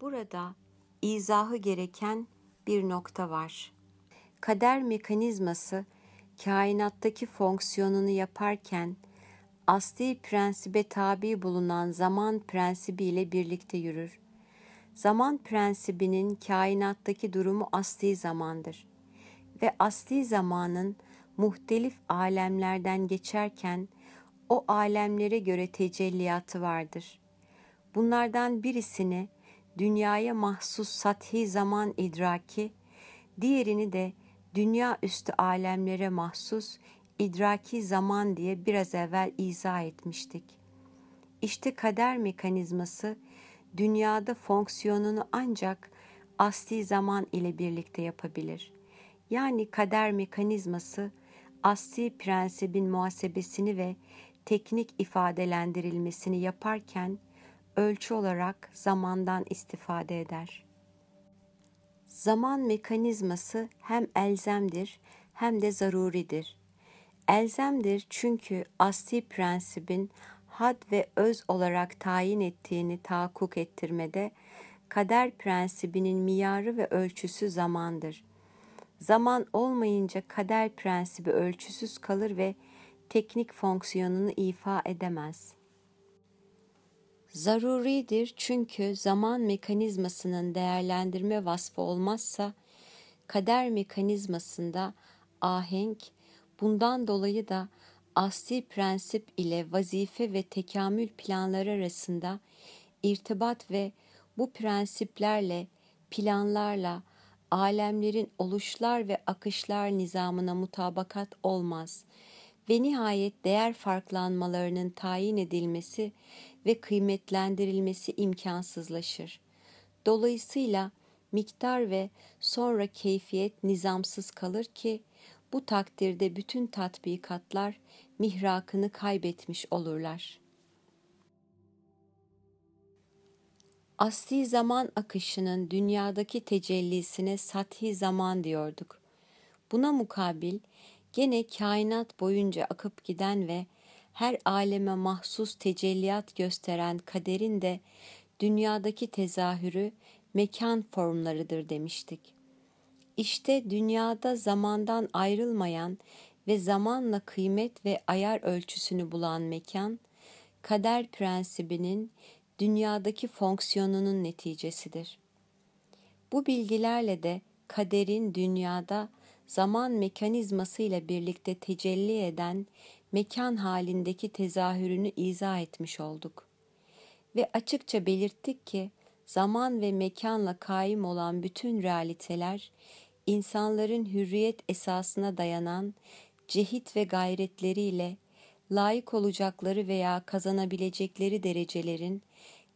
Burada izahı gereken bir nokta var. Kader mekanizması kainattaki fonksiyonunu yaparken asli prensibe tabi bulunan zaman prensibi ile birlikte yürür. Zaman prensibinin kainattaki durumu asli zamandır ve asli zamanın muhtelif alemlerden geçerken o alemlere göre tecelliyatı vardır. Bunlardan birisini dünyaya mahsus sathi zaman idraki, diğerini de dünya üstü alemlere mahsus idraki zaman diye biraz evvel izah etmiştik. İşte kader mekanizması dünyada fonksiyonunu ancak asli zaman ile birlikte yapabilir. Yani kader mekanizması asli prensibin muhasebesini ve teknik ifadelendirilmesini yaparken ölçü olarak zamandan istifade eder. Zaman mekanizması hem elzemdir hem de zaruridir. Elzemdir çünkü asli prensibin had ve öz olarak tayin ettiğini tahakkuk ettirmede kader prensibinin miyarı ve ölçüsü zamandır. Zaman olmayınca kader prensibi ölçüsüz kalır ve teknik fonksiyonunu ifa edemez. Zaruridir çünkü zaman mekanizmasının değerlendirme vasfı olmazsa kader mekanizmasında ahenk bundan dolayı da asli prensip ile vazife ve tekamül planları arasında irtibat ve bu prensiplerle, planlarla alemlerin oluşlar ve akışlar nizamına mutabakat olmaz ve nihayet değer farklanmalarının tayin edilmesi ve kıymetlendirilmesi imkansızlaşır. Dolayısıyla miktar ve sonra keyfiyet nizamsız kalır ki bu takdirde bütün tatbikatlar mihrakını kaybetmiş olurlar. Asli zaman akışının dünyadaki tecellisine sathi zaman diyorduk. Buna mukabil gene kainat boyunca akıp giden ve her aleme mahsus tecelliyat gösteren kaderin de dünyadaki tezahürü mekan formlarıdır demiştik. İşte dünyada zamandan ayrılmayan ve zamanla kıymet ve ayar ölçüsünü bulan mekan, kader prensibinin dünyadaki fonksiyonunun neticesidir. Bu bilgilerle de kaderin dünyada zaman mekanizması ile birlikte tecelli eden mekan halindeki tezahürünü izah etmiş olduk. Ve açıkça belirttik ki zaman ve mekanla kaim olan bütün realiteler insanların hürriyet esasına dayanan cehit ve gayretleriyle layık olacakları veya kazanabilecekleri derecelerin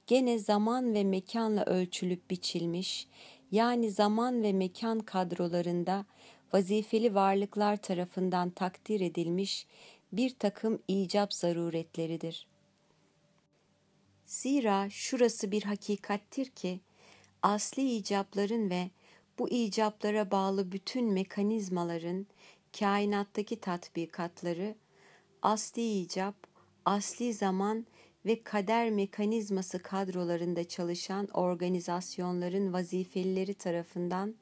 gene zaman ve mekanla ölçülüp biçilmiş, yani zaman ve mekan kadrolarında vazifeli varlıklar tarafından takdir edilmiş bir takım icap zaruretleridir. Zira şurası bir hakikattir ki, asli icapların ve bu icaplara bağlı bütün mekanizmaların kainattaki tatbikatları, asli icap, asli zaman ve kader mekanizması kadrolarında çalışan organizasyonların vazifelileri tarafından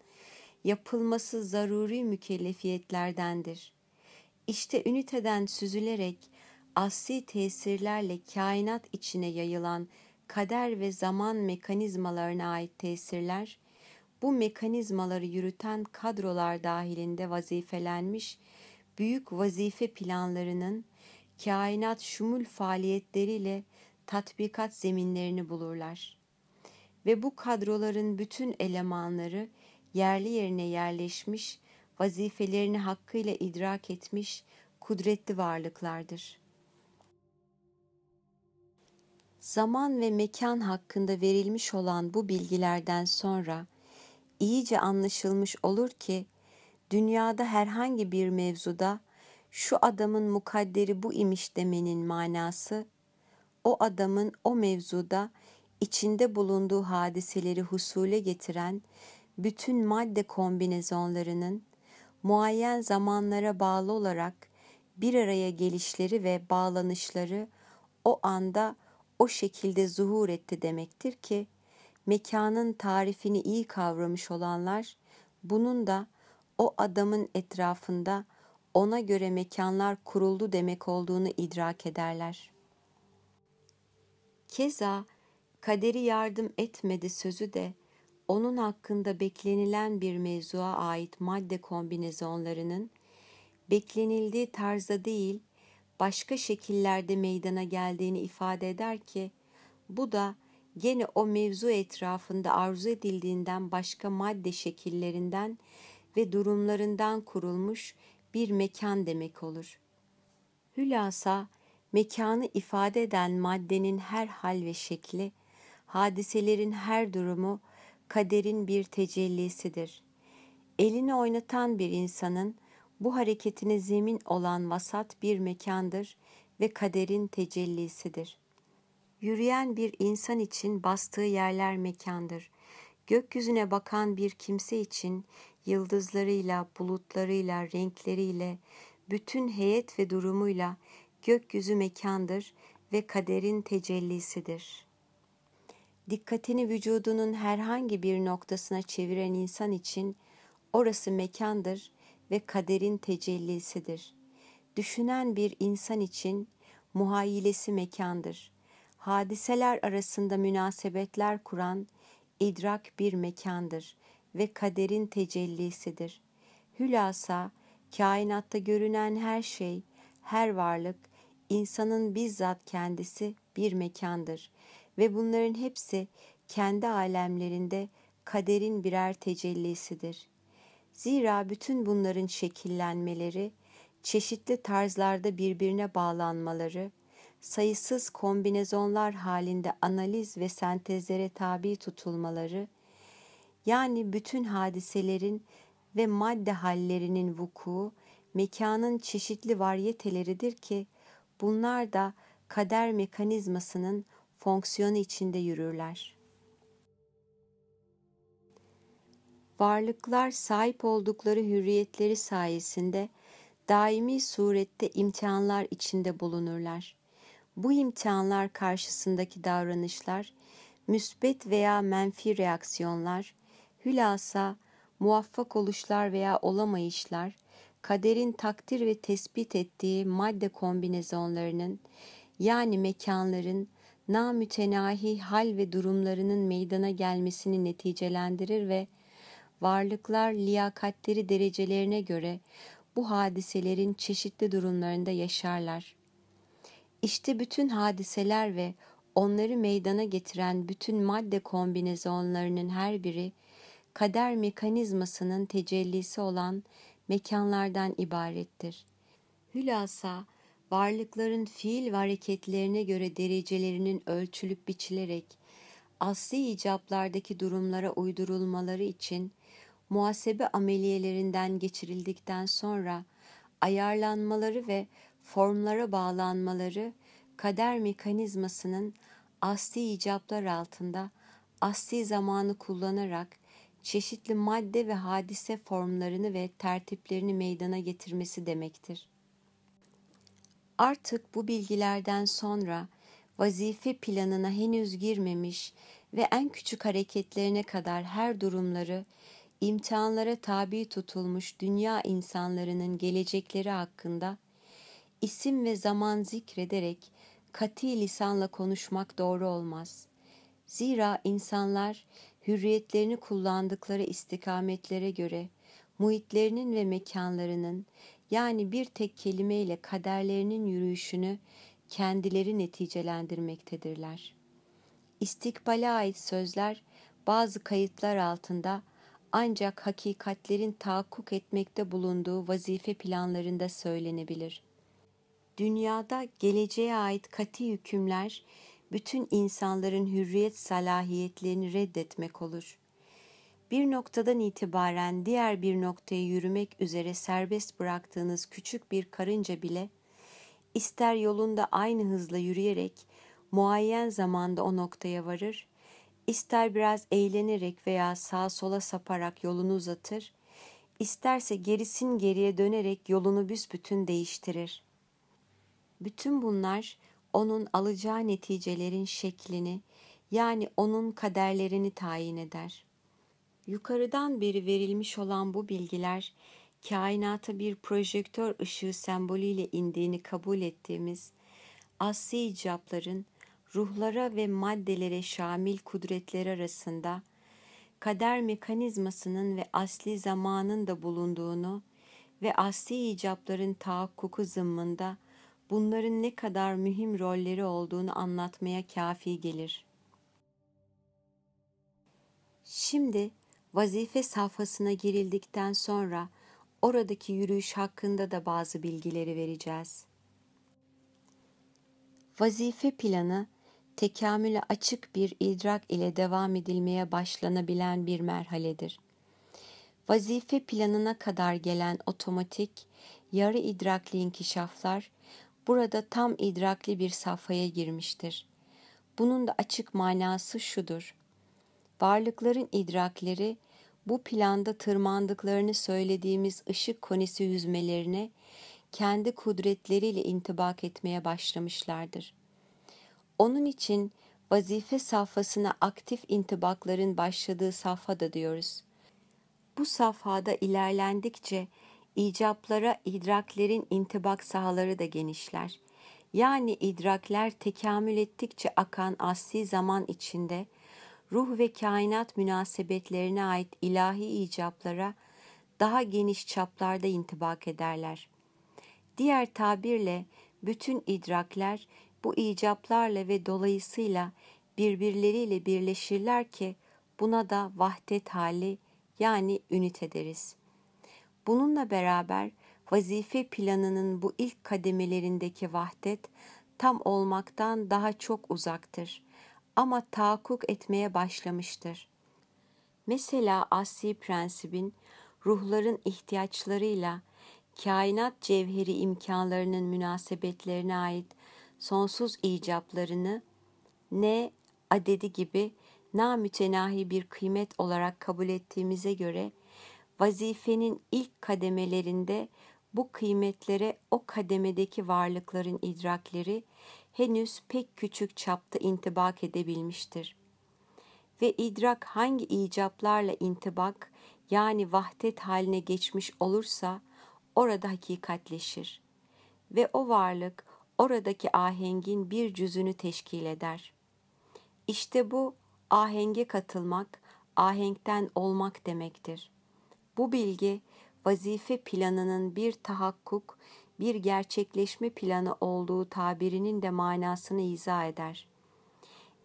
yapılması zaruri mükellefiyetlerdendir. İşte üniteden süzülerek asli tesirlerle kainat içine yayılan kader ve zaman mekanizmalarına ait tesirler, bu mekanizmaları yürüten kadrolar dahilinde vazifelenmiş büyük vazife planlarının kainat şumul faaliyetleriyle tatbikat zeminlerini bulurlar. Ve bu kadroların bütün elemanları yerli yerine yerleşmiş, vazifelerini hakkıyla idrak etmiş kudretli varlıklardır. Zaman ve mekan hakkında verilmiş olan bu bilgilerden sonra iyice anlaşılmış olur ki dünyada herhangi bir mevzuda şu adamın mukadderi bu imiş demenin manası o adamın o mevzuda içinde bulunduğu hadiseleri husule getiren bütün madde kombinezonlarının muayyen zamanlara bağlı olarak bir araya gelişleri ve bağlanışları o anda o şekilde zuhur etti demektir ki mekanın tarifini iyi kavramış olanlar, bunun da o adamın etrafında ona göre mekanlar kuruldu demek olduğunu idrak ederler. Keza kaderi yardım etmedi sözü de onun hakkında beklenilen bir mevzuya ait madde kombinasyonlarının beklenildiği tarzda değil, başka şekillerde meydana geldiğini ifade eder ki, bu da gene o mevzu etrafında arzu edildiğinden başka madde şekillerinden ve durumlarından kurulmuş bir mekan demek olur. Hülasa, mekanı ifade eden maddenin her hal ve şekli, hadiselerin her durumu kaderin bir tecellisidir. Elini oynatan bir insanın bu hareketine zemin olan vasat bir mekandır ve kaderin tecellisidir. Yürüyen bir insan için bastığı yerler mekandır. Gökyüzüne bakan bir kimse için yıldızlarıyla, bulutlarıyla, renkleriyle, bütün heyet ve durumuyla gökyüzü mekandır ve kaderin tecellisidir. Dikkatini vücudunun herhangi bir noktasına çeviren insan için orası mekandır ve kaderin tecellisidir. Düşünen bir insan için muhayyilesi mekandır. Hadiseler arasında münasebetler kuran idrak bir mekandır ve kaderin tecellisidir. Hülasa, kainatta görünen her şey, her varlık, insanın bizzat kendisi bir mekandır ve bunların hepsi kendi alemlerinde kaderin birer tecellisidir. Zira bütün bunların şekillenmeleri, çeşitli tarzlarda birbirine bağlanmaları, sayısız kombinezonlar halinde analiz ve sentezlere tabi tutulmaları, yani bütün hadiselerin ve madde hallerinin vuku, mekanın çeşitli varyeteleridir ki, bunlar da kader mekanizmasının fonksiyonu içinde yürürler. Varlıklar sahip oldukları hürriyetleri sayesinde daimi surette imtihanlar içinde bulunurlar. Bu imtihanlar karşısındaki davranışlar, müsbet veya menfi reaksiyonlar, hülasa muvaffak oluşlar veya olamayışlar, kaderin takdir ve tespit ettiği madde kombinasyonlarının yani mekanların namütenahi hal ve durumlarının meydana gelmesini neticelendirir ve varlıklar liyakatleri derecelerine göre bu hadiselerin çeşitli durumlarında yaşarlar. İşte bütün hadiseler ve onları meydana getiren bütün madde kombinasyonlarının her biri kader mekanizmasının tecellisi olan mekanlardan ibarettir. Hülasa varlıkların fiil ve hareketlerine göre derecelerinin ölçülüp biçilerek asli icaplardaki durumlara uydurulmaları için muhasebe ameliyelerinden geçirildikten sonra ayarlanmaları ve formlara bağlanmaları kader mekanizmasının asli icaplar altında asli zamanı kullanarak çeşitli madde ve hadise formlarını ve tertiplerini meydana getirmesi demektir. Artık bu bilgilerden sonra vazife planına henüz girmemiş ve en küçük hareketlerine kadar her durumları imtihanlara tabi tutulmuş dünya insanlarının gelecekleri hakkında isim ve zaman zikrederek kati lisanla konuşmak doğru olmaz. Zira insanlar hürriyetlerini kullandıkları istikametlere göre muhitlerinin ve mekanlarının yani bir tek kelimeyle kaderlerinin yürüyüşünü kendileri neticelendirmektedirler. İstikbale ait sözler bazı kayıtlar altında ancak hakikatlerin tahakkuk etmekte bulunduğu vazife planlarında söylenebilir. Dünyada geleceğe ait kati hükümler bütün insanların hürriyet salahiyetlerini reddetmek olur. Bir noktadan itibaren diğer bir noktaya yürümek üzere serbest bıraktığınız küçük bir karınca bile ister yolunda aynı hızla yürüyerek muayyen zamanda o noktaya varır, ister biraz eğlenerek veya sağa sola saparak yolunu uzatır, isterse gerisin geriye dönerek yolunu büsbütün değiştirir. Bütün bunlar onun alacağı neticelerin şeklini yani onun kaderlerini tayin eder. Yukarıdan beri verilmiş olan bu bilgiler kainata bir projektör ışığı sembolüyle indiğini kabul ettiğimiz asli icapların ruhlara ve maddelere şamil kudretler arasında kader mekanizmasının ve asli zamanın da bulunduğunu ve asli icapların tahakkuku zımmında bunların ne kadar mühim rolleri olduğunu anlatmaya kafi gelir. Şimdi vazife safhasına girildikten sonra oradaki yürüyüş hakkında da bazı bilgileri vereceğiz. Vazife planı tekamüle açık bir idrak ile devam edilmeye başlanabilen bir merhaledir. Vazife planına kadar gelen otomatik, yarı idrakli inkişaflar burada tam idrakli bir safhaya girmiştir. Bunun da açık manası şudur. Varlıkların idrakleri bu planda tırmandıklarını söylediğimiz ışık konisi yüzmelerine kendi kudretleriyle intibak etmeye başlamışlardır. Onun için vazife safhasına aktif intibakların başladığı safhada diyoruz. Bu safhada ilerlendikçe icaplara idraklerin intibak sahaları da genişler. Yani idrakler tekamül ettikçe akan asli zaman içinde ruh ve kainat münasebetlerine ait ilahi icaplara daha geniş çaplarda intibak ederler. Diğer tabirle bütün idrakler bu icaplarla ve dolayısıyla birbirleriyle birleşirler ki buna da vahdet hali yani ünite deriz. Bununla beraber vazife planının bu ilk kademelerindeki vahdet tam olmaktan daha çok uzaktır ama tahakkuk etmeye başlamıştır. Mesela asli prensibin ruhların ihtiyaçlarıyla kainat cevheri imkanlarının münasebetlerine ait sonsuz icaplarını ne adedi gibi namütenahi bir kıymet olarak kabul ettiğimize göre vazifenin ilk kademelerinde bu kıymetlere o kademedeki varlıkların idrakleri henüz pek küçük çapta intibak edebilmiştir. Ve idrak hangi icaplarla intibak yani vahdet haline geçmiş olursa orada hakikatleşir ve o varlık oradaki ahengin bir cüzünü teşkil eder. İşte bu ahenge katılmak, ahenkten olmak demektir. Bu bilgi vazife planının bir tahakkuk, bir gerçekleşme planı olduğu tabirinin de manasını izah eder.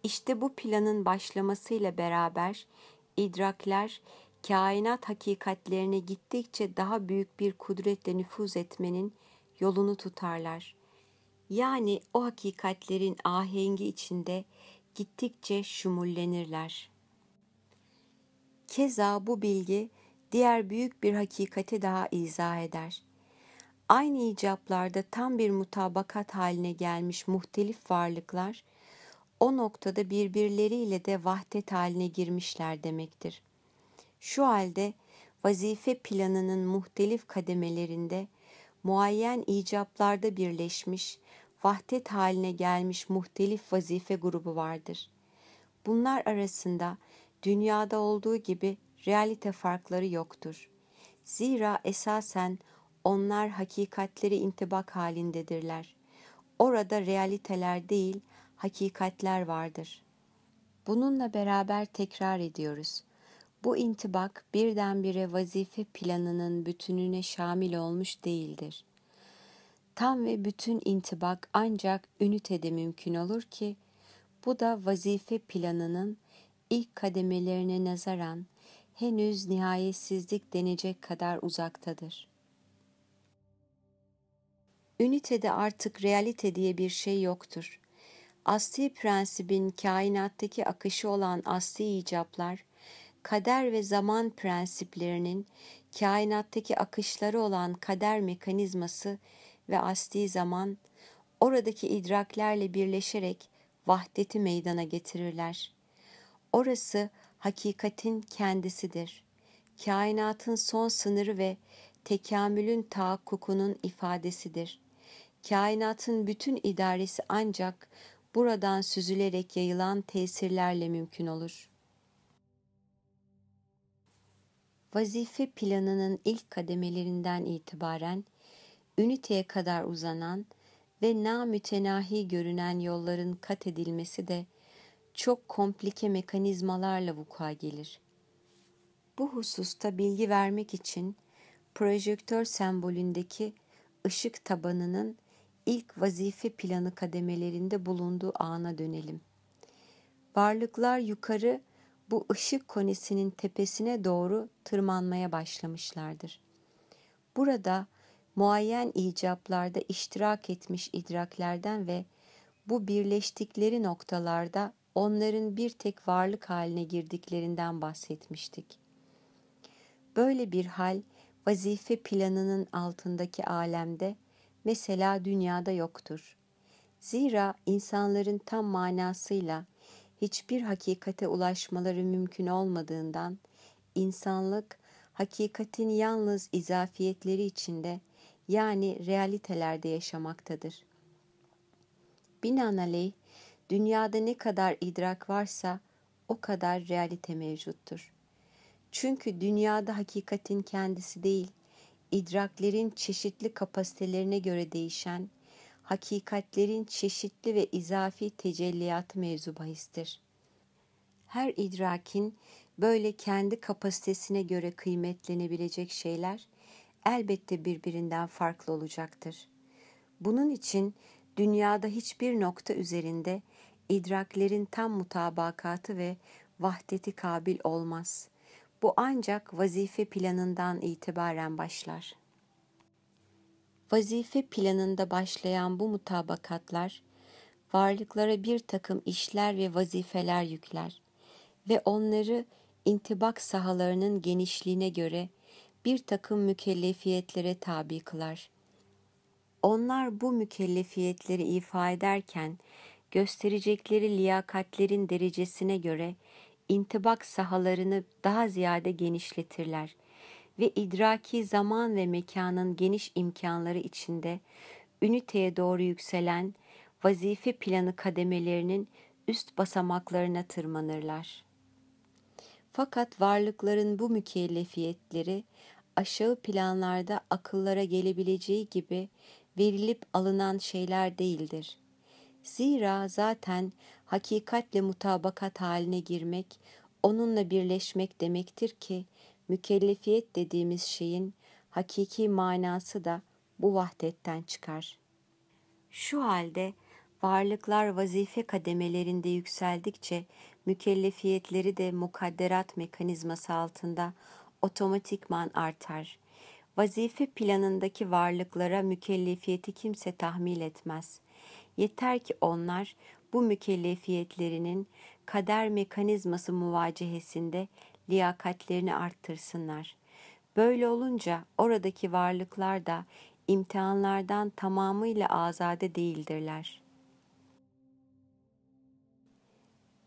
İşte bu planın başlamasıyla beraber idrakler kainat hakikatlerine gittikçe daha büyük bir kudretle nüfuz etmenin yolunu tutarlar. Yani o hakikatlerin ahengi içinde gittikçe şumullenirler. Keza bu bilgi diğer büyük bir hakikati daha izah eder. Aynı icaplarda tam bir mutabakat haline gelmiş muhtelif varlıklar, o noktada birbirleriyle de vahdet haline girmişler demektir. Şu halde vazife planının muhtelif kademelerinde muayyen icaplarda birleşmiş, vahdet haline gelmiş muhtelif vazife grubu vardır. Bunlar arasında dünyada olduğu gibi realite farkları yoktur. Zira esasen onlar hakikatleri intibak halindedirler. Orada realiteler değil, hakikatler vardır. Bununla beraber tekrar ediyoruz. Bu intibak birdenbire vazife planının bütününe şamil olmuş değildir. Tam ve bütün intibak ancak ünitede mümkün olur ki, bu da vazife planının ilk kademelerine nazaran henüz nihayetsizlik denecek kadar uzaktadır. Ünitede artık realite diye bir şey yoktur. Asli prensibin kainattaki akışı olan asli icaplar, kader ve zaman prensiplerinin kainattaki akışları olan kader mekanizması ve asli zaman oradaki idraklerle birleşerek vahdeti meydana getirirler. Orası hakikatin kendisidir. Kainatın son sınırı ve tekamülün tahakkukunun ifadesidir. Kainatın bütün idaresi ancak buradan süzülerek yayılan tesirlerle mümkün olur. Vazife planının ilk kademelerinden itibaren üniteye kadar uzanan ve namütenahi görünen yolların kat edilmesi de çok komplike mekanizmalarla vuku'a gelir. Bu hususta bilgi vermek için projektör sembolündeki ışık tabanının ilk vazife planı kademelerinde bulunduğu ana dönelim. Varlıklar yukarı bu ışık konisinin tepesine doğru tırmanmaya başlamışlardır. Burada muayyen icaplarda iştirak etmiş idraklerden ve bu birleştikleri noktalarda onların bir tek varlık haline girdiklerinden bahsetmiştik. Böyle bir hal vazife planının altındaki alemde mesela dünyada yoktur. Zira insanların tam manasıyla hiçbir hakikate ulaşmaları mümkün olmadığından insanlık hakikatin yalnız izafiyetleri içinde yani realitelerde yaşamaktadır. Binaenaleyh dünyada ne kadar idrak varsa o kadar realite mevcuttur. Çünkü dünyada hakikatin kendisi değil, idraklerin çeşitli kapasitelerine göre değişen, hakikatlerin çeşitli ve izafi tecelliyatı mevzu bahistir. Her idrakin böyle kendi kapasitesine göre kıymetlenebilecek şeyler elbette birbirinden farklı olacaktır. Bunun için dünyada hiçbir nokta üzerinde idraklerin tam mutabakatı ve vahdeti kabil olmaz. Bu ancak vazife planından itibaren başlar. Vazife planında başlayan bu mutabakatlar varlıklara bir takım işler ve vazifeler yükler ve onları intibak sahalarının genişliğine göre bir takım mükellefiyetlere tabi kılar. Onlar bu mükellefiyetleri ifa ederken gösterecekleri liyakatlerin derecesine göre intibak sahalarını daha ziyade genişletirler ve idraki zaman ve mekanın geniş imkanları içinde üniteye doğru yükselen vazife planı kademelerinin üst basamaklarına tırmanırlar. Fakat varlıkların bu mükellefiyetleri aşağı planlarda akıllara gelebileceği gibi verilip alınan şeyler değildir. Zira zaten hakikatle mutabakat haline girmek, onunla birleşmek demektir ki mükellefiyet dediğimiz şeyin hakiki manası da bu vahdetten çıkar. Şu halde varlıklar vazife kademelerinde yükseldikçe mükellefiyetleri de mukadderat mekanizması altında otomatikman artar. Vazife planındaki varlıklara mükellefiyeti kimse tahmil etmez. Yeter ki onlar bu mükellefiyetlerinin kader mekanizması muvacehesinde liyakatlerini arttırsınlar. Böyle olunca oradaki varlıklar da imtihanlardan tamamıyla azade değildirler.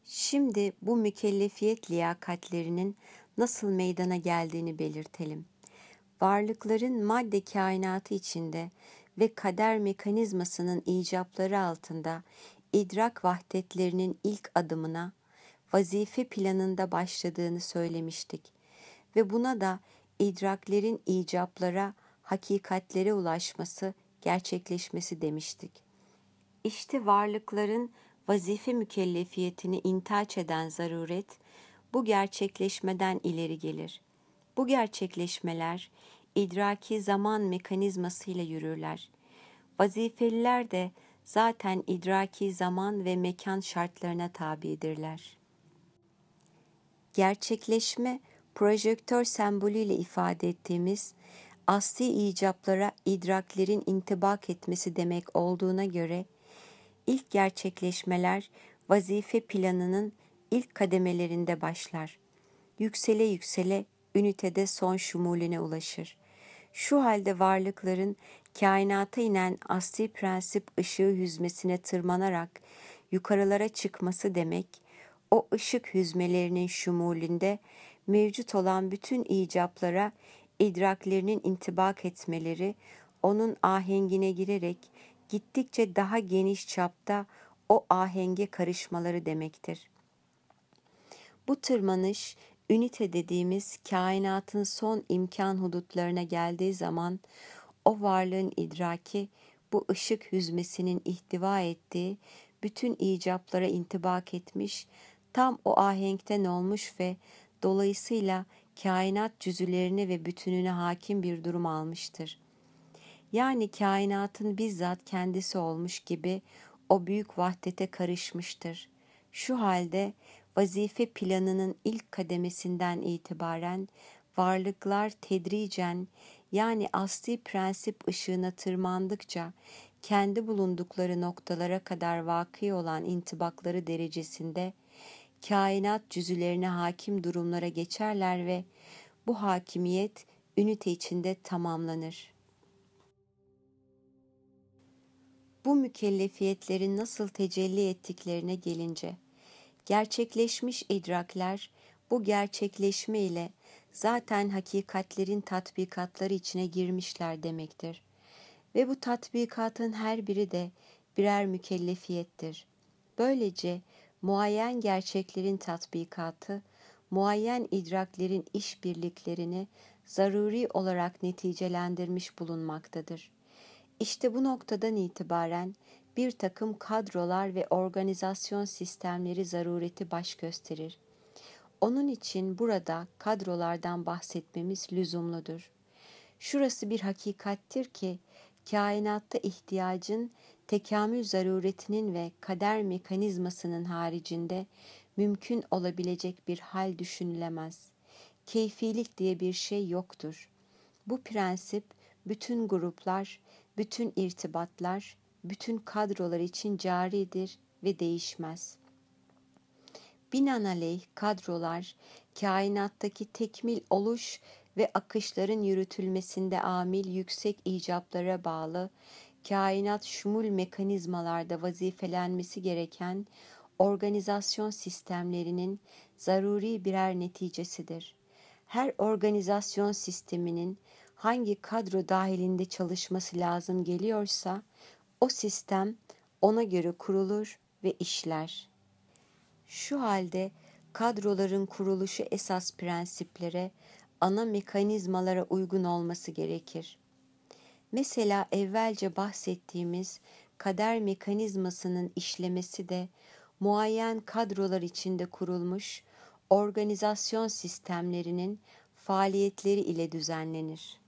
Şimdi bu mükellefiyet liyakatlerinin nasıl meydana geldiğini belirtelim. Varlıkların madde kainatı içinde ve kader mekanizmasının icapları altında idrak vahdetlerinin ilk adımına vazife planında başladığını söylemiştik ve buna da idraklerin icaplara, hakikatlere ulaşması, gerçekleşmesi demiştik. İşte varlıkların vazife mükellefiyetini intaç eden zaruret bu gerçekleşmeden ileri gelir. Bu gerçekleşmeler idraki zaman mekanizmasıyla yürürler. Vazifeliler de zaten idraki zaman ve mekan şartlarına tabidirler. Gerçekleşme, projektör sembolüyle ifade ettiğimiz asli icaplara idraklerin intibak etmesi demek olduğuna göre ilk gerçekleşmeler vazife planının ilk kademelerinde başlar. Yüksele yüksele ünitede son şumulüne ulaşır. Şu halde varlıkların kainata inen asli prensip ışığı hüzmesine tırmanarak yukarılara çıkması demek, o ışık hüzmelerinin şumulünde mevcut olan bütün icaplara idraklerinin intibak etmeleri, onun ahengine girerek gittikçe daha geniş çapta o ahenge karışmaları demektir. Bu tırmanış ünite dediğimiz kainatın son imkan hudutlarına geldiği zaman o varlığın idraki bu ışık hüzmesinin ihtiva ettiği bütün icaplara intibak etmiş, tam o ahenkten olmuş ve dolayısıyla kainat cüzülerine ve bütününe hakim bir durum almıştır. Yani kainatın bizzat kendisi olmuş gibi o büyük vahdete karışmıştır. Şu halde vazife planının ilk kademesinden itibaren varlıklar tedricen yani asli prensip ışığına tırmandıkça kendi bulundukları noktalara kadar vakı olan intibakları derecesinde kainat cüzülerine hakim durumlara geçerler ve bu hakimiyet ünite içinde tamamlanır. Bu mükellefiyetlerin nasıl tecelli ettiklerine gelince, gerçekleşmiş idrakler bu gerçekleşme ile zaten hakikatlerin tatbikatları içine girmişler demektir. Ve bu tatbikatın her biri de birer mükellefiyettir. Böylece muayyen gerçeklerin tatbikatı, muayyen idraklerin işbirliklerini zaruri olarak neticelendirmiş bulunmaktadır. İşte bu noktadan itibaren bir takım kadrolar ve organizasyon sistemleri zarureti baş gösterir. Onun için burada kadrolardan bahsetmemiz lüzumludur. Şurası bir hakikattir ki kainatta ihtiyacın tekamül zaruretinin ve kader mekanizmasının haricinde mümkün olabilecek bir hal düşünülemez. Keyfilik diye bir şey yoktur. Bu prensip bütün gruplar, bütün irtibatlar, bütün kadrolar için caridir ve değişmez. Binaenaleyh kadrolar, kainattaki tekmil oluş ve akışların yürütülmesinde amil yüksek icaplara bağlı, kainat şumul mekanizmalarda vazifelenmesi gereken organizasyon sistemlerinin zaruri birer neticesidir. Her organizasyon sisteminin hangi kadro dahilinde çalışması lazım geliyorsa o sistem ona göre kurulur ve işler. Şu halde kadroların kuruluşu esas prensiplere, ana mekanizmalara uygun olması gerekir. Mesela evvelce bahsettiğimiz kader mekanizmasının işlemesi de muayyen kadrolar içinde kurulmuş organizasyon sistemlerinin faaliyetleri ile düzenlenir.